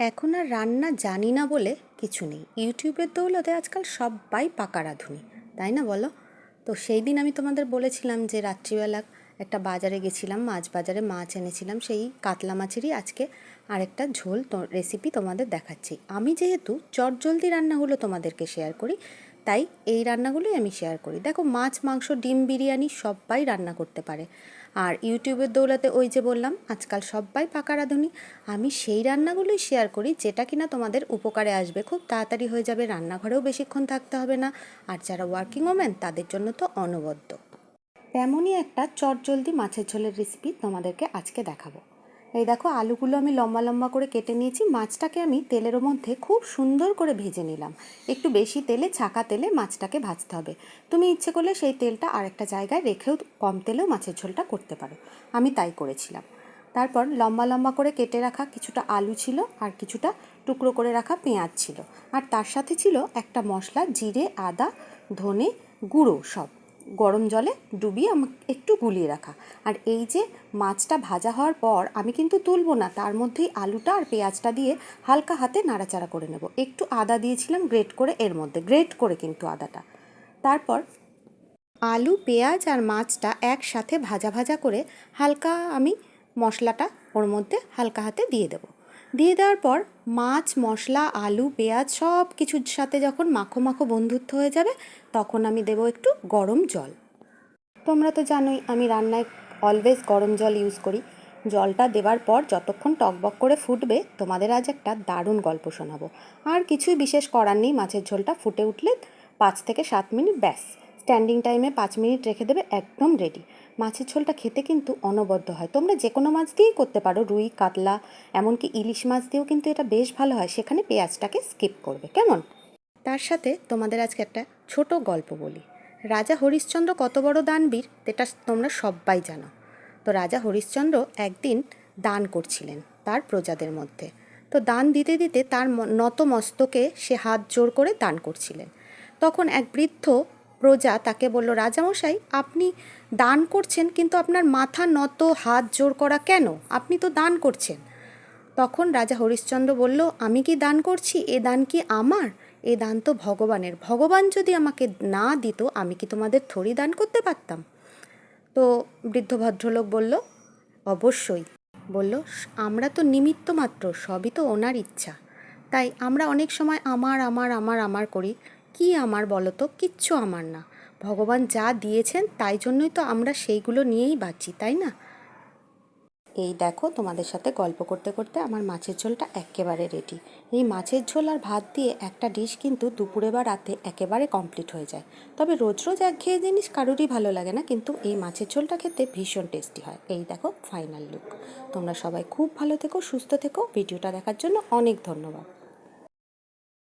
এখন আর রান্না জানি না বলে কিছু নেই। ইউটিউবের দৌলতে আজকাল সবাই পাকা রাঁধুনি, তাই না বলো? তো সেই দিন আমি তোমাদের বলেছিলাম যে রাত্রিবেলা একটা বাজারে গেছিলাম, মাছ বাজারে মাছ এনেছিলাম, সেই কাতলা মাছেরই আজকে আরেকটা ঝোল রেসিপি তোমাদের দেখাচ্ছি। আমি যেহেতু চটজলদি রান্নাগুলো তোমাদেরকে শেয়ার করি, তাই এই রান্নাগুলোই আমি শেয়ার করি। দেখো, মাছ, মাংস, ডিম, বিরিয়ানি সবাই রান্না করতে পারে। আর ইউটিউবের দৌলতে ওই যে বললাম, আজকাল সবাই পাকা রাঁধুনি। আমি সেই রান্নাগুলোই শেয়ার করি, যেটা কিনা তোমাদের উপকারে আসবে। খুব তাড়াতাড়ি হয়ে যাবে, রান্নাঘরেও বেশিক্ষণ থাকতে হবে না। আর যারা ওয়ার্কিং ওমেন তাদের জন্য তো অনবদ্য। তেমনই একটা চটজলদি মাছের ঝোলের রেসিপি তোমাদেরকে আজকে দেখাবো। এই দেখো, আলুগুলো আমি লম্বা লম্বা করে কেটে নিয়েছি। মাছটাকে আমি তেলের মধ্যে খুব সুন্দর করে ভেজে নিলাম। একটু বেশি তেলে, ছাকা তেলে মাছটাকে ভাজতে হবে। তুমি ইচ্ছে করলে সেই তেলটা আরেকটা জায়গায় রেখেও কম তেলেও মাছের ঝোলটা করতে পারো। আমি তাই করেছিলাম। তারপর লম্বা লম্বা করে কেটে রাখা কিছুটা আলু ছিল আর কিছুটা টুকরো করে রাখা পেঁয়াজ ছিল। আর তার সাথে ছিল একটা মশলা, জিরে, আদা, ধনে গুঁড়ো সব। গরম জলে ডুবিয়ে আমাকে একটু গুলিয়ে রাখা। আর এই যে মাছটা ভাজা হওয়ার পর আমি কিন্তু তুলবো না, তার মধ্যেই আলুটা আর পেঁয়াজটা দিয়ে হালকা হাতে নাড়াচাড়া করে নেব। একটু আদা দিয়েছিলাম গ্রেট করে এর মধ্যে, গ্রেট করে কিন্তু আদাটা। তারপর আলু, পেঁয়াজ আর মাছটা একসাথে ভাজা ভাজা করে হালকা আমি মশলাটা ওর মধ্যে হালকা হাতে দিয়ে দেবো। দিয়ে দেওয়ার পর মাছ, মশলা, আলু, পেঁয়াজ সব কিছুর সাথে যখন মাখো মাখো বন্ধুত্ব হয়ে যাবে, তখন আমি দেবো একটু গরম জল। তোমরা তো জানোই আমি রান্নায় অলওয়েজ গরম জল ইউজ করি। জলটা দেওয়ার পর যতক্ষণ টকবক করে ফুটবে, তোমাদের আজ একটা দারুণ গল্প শোনাবো। আর কিছুই বিশেষ করার নেই, মাছের ঝোলটা ফুটে উঠলে পাঁচ থেকে সাত মিনিট ব্যাস। স্ট্যান্ডিং টাইমে পাঁচ মিনিট রেখে দেবে, একদম রেডি মাছের ঝোলটা খেতে কিন্তু অনবদ্য হয়। তোমরা যে কোনো মাছ দিয়েই করতে পারো, রুই, কাতলা, এমনকি ইলিশ মাছ দিয়েও কিন্তু এটা বেশ ভালো হয়। সেখানে পেঁয়াজটাকে স্কিপ করবে, কেমন? তার সাথে তোমাদের আজকে একটা ছোট গল্প বলি। রাজা হরিশ্চন্দ্র কত বড় দানবীর এটা তোমরা সবাই জানো। তো রাজা হরিশ্চন্দ্র একদিন দান করছিলেন তার প্রজাদের মধ্যে। তো দান দিতে দিতে তার ম- নত মস্তকে সে হাত জোর করে দান করছিলেন। তখন এক বৃদ্ধ প্রজা তাকে বলল, রাজামশাই, আপনি দান করছেন, কিন্তু আপনার মাথা নত, হাত জোর করা কেন? আপনি তো দান করছেন। তখন রাজা হরিশ্চন্দ্র বলল, আমি কি দান করছি? এ দান কি আমার? এ দান তো ভগবানের। ভগবান যদি আমাকে না দিত, আমি কি তোমাদের থরি দান করতে পারতাম? তো বৃদ্ধ ভদ্রলোক বলল, অবশ্যই। বলল, আমরা তো নিমিত্ত মাত্র, সবই তো ওনার ইচ্ছা। তাই আমরা অনেক সময় আমার আমার আমার আমার করি। কি আমার বলো তো? কিচ্ছু আমার না। ভগবান যা দিয়েছেন, তাই জন্যই তো আমরা সেইগুলো নিয়েই বাঁচি, তাই না? এই দেখো, তোমাদের সাথে গল্প করতে করতে আমার মাছের ঝোলটা একেবারে রেডি এই মাছের ঝোল আর ভাত দিয়ে একটা ডিশ কিন্তু দুপুরে বা রাতে একেবারে কমপ্লিট হয়ে যায়। তবে রোজ রোজ একঘেয়ে জিনিস কারোরই ভালো লাগে না, কিন্তু এই মাছের ঝোলটা খেতে ভীষণ টেস্টি হয়। এই দেখো ফাইনাল লুক তোমরা সবাই খুব ভালো থেকো, সুস্থ থেকো। ভিডিওটা দেখার জন্য অনেক ধন্যবাদ।